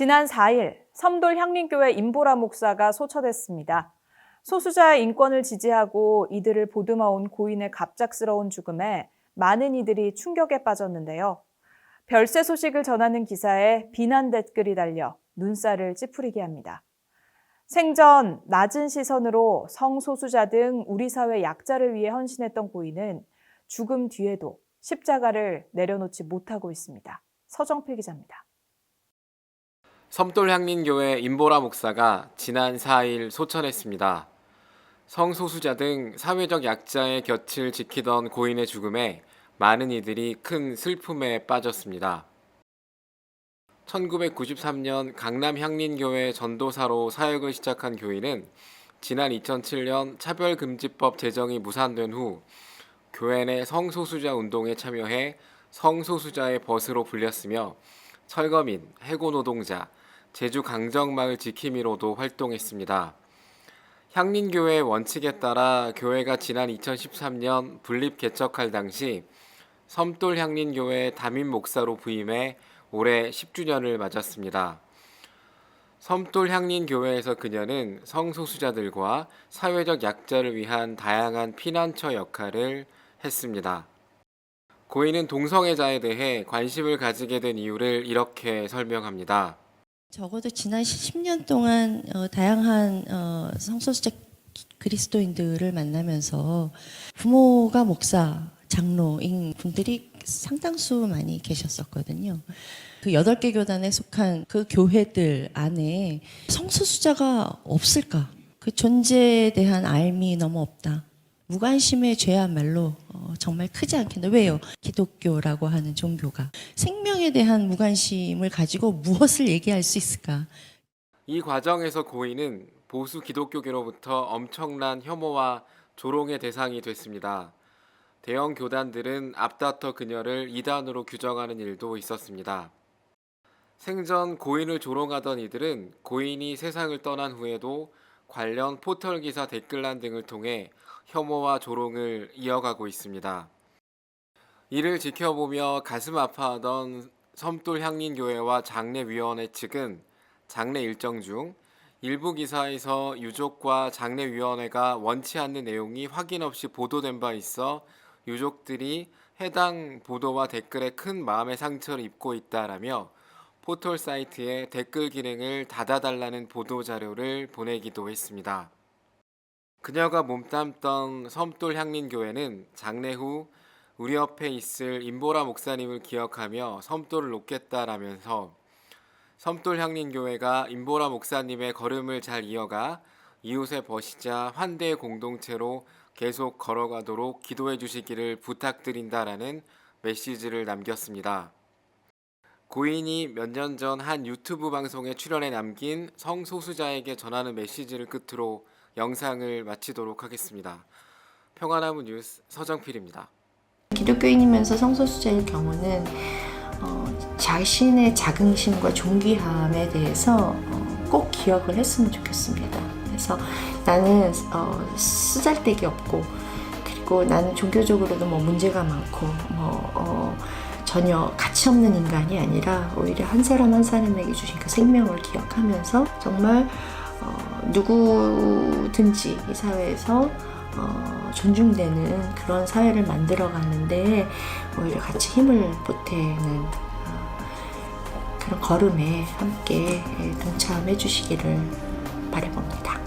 지난 4일 섬돌 향림교회 임보라 목사가 소처됐습니다. 소수자의 인권을 지지하고 이들을 보듬어온 고인의 갑작스러운 죽음에 많은 이들이 충격에 빠졌는데요. 별세 소식을 전하는 기사에 비난 댓글이 달려 눈살을 찌푸리게 합니다. 생전 낮은 시선으로 성소수자 등 우리 사회 약자를 위해 헌신했던 고인은 죽음 뒤에도 십자가를 내려놓지 못하고 있습니다. 서정필 기자입니다. 섬돌향린교회 임보라 목사가 지난 4일 소천했습니다. 성소수자 등 사회적 약자의 곁을 지키던 고인의 죽음에 많은 이들이 큰 슬픔에 빠졌습니다. 1993년 강남 향린교회 전도사로 사역을 시작한 교인은 지난 2007년 차별금지법 제정이 무산된 후 교회 내 성소수자 운동에 참여해 성소수자의 벗으로 불렸으며 철거민, 해고 노동자, 제주 강정마을 지킴이로도 활동했습니다. 향린교회 원칙에 따라 교회가 지난 2013년 분립 개척할 당시 섬돌 향린교회 담임 목사로 부임해 올해 10주년을 맞았습니다. 섬돌 향린교회에서 그녀는 성소수자들과 사회적 약자를 위한 다양한 피난처 역할을 했습니다. 고인은 동성애자에 대해 관심을 가지게 된 이유를 이렇게 설명합니다. 적어도 지난 10년 동안 어, 다양한 어, 성소수자 그리스도인들을 만나면서 부모가 목사, 장로인 분들이 상당수 많이 계셨었거든요. 그 여덟 개 교단에 속한 그 교회들 안에 성소수자가 없을까? 그 존재에 대한 알미 너무 없다. 무관심의 죄야말로 어, 정말 크지 않겠나. 왜요? 기독교라고 하는 종교가 생명에 대한 무관심을 가지고 무엇을 얘기할 수 있을까? 이 과정에서 고인은 보수 기독교계로부터 엄청난 혐오와 조롱의 대상이 됐습니다. 대형 교단들은 앞다퉈 그녀를 이단으로 규정하는 일도 있었습니다. 생전 고인을 조롱하던 이들은 고인이 세상을 떠난 후에도 관련 포털 기사 댓글란 등을 통해 혐오와 조롱을 이어가고 있습니다. 이를 지켜보며 가슴 아파하던 섬돌 향린교회와 장례위원회 측은 장례 일정 중 일부 기사에서 유족과 장례위원회가 원치 않는 내용이 확인 없이 보도된 바 있어 유족들이 해당 보도와 댓글에 큰 마음의 상처를 입고 있다라며 포털 사이트에 댓글 기능을 닫아달라는 보도 자료를 보내기도 했습니다. 그녀가 몸담던 섬돌 향린교회는 장례 후 우리 옆에 있을 임보라 목사님을 기억하며 섬돌을 놓겠다라면서 섬돌 향린교회가 임보라 목사님의 걸음을 잘 이어가 이웃의 벗이자 환대의 공동체로 계속 걸어가도록 기도해 주시기를 부탁드린다라는 메시지를 남겼습니다. 고인이 몇 년 전 한 유튜브 방송에 출연해 남긴 성소수자에게 전하는 메시지를 끝으로 영상을 마치도록 하겠습니다. 평화나무 뉴스 서정필입니다. 기독교인이면서 성소수자일 경우는 어, 자신의 자긍심과 존귀함에 대해서 어, 꼭 기억을 했으면 좋겠습니다. 그래서 나는 어, 쓰잘데기 없고 그리고 나는 종교적으로도 뭐 문제가 많고 뭐 어, 전혀 가치 없는 인간이 아니라 오히려 한 사람 한 사람에게 주신 그 생명을 기억하면서 정말 어, 누구든지 이 사회에서 어, 존중되는 그런 사회를 만들어 가는데 오히려 같이 힘을 보태는 어, 그런 걸음에 함께 예, 동참해 주시기를 바라봅니다.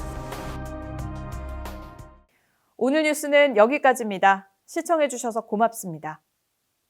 오늘 뉴스는 여기까지입니다. 시청해 주셔서 고맙습니다.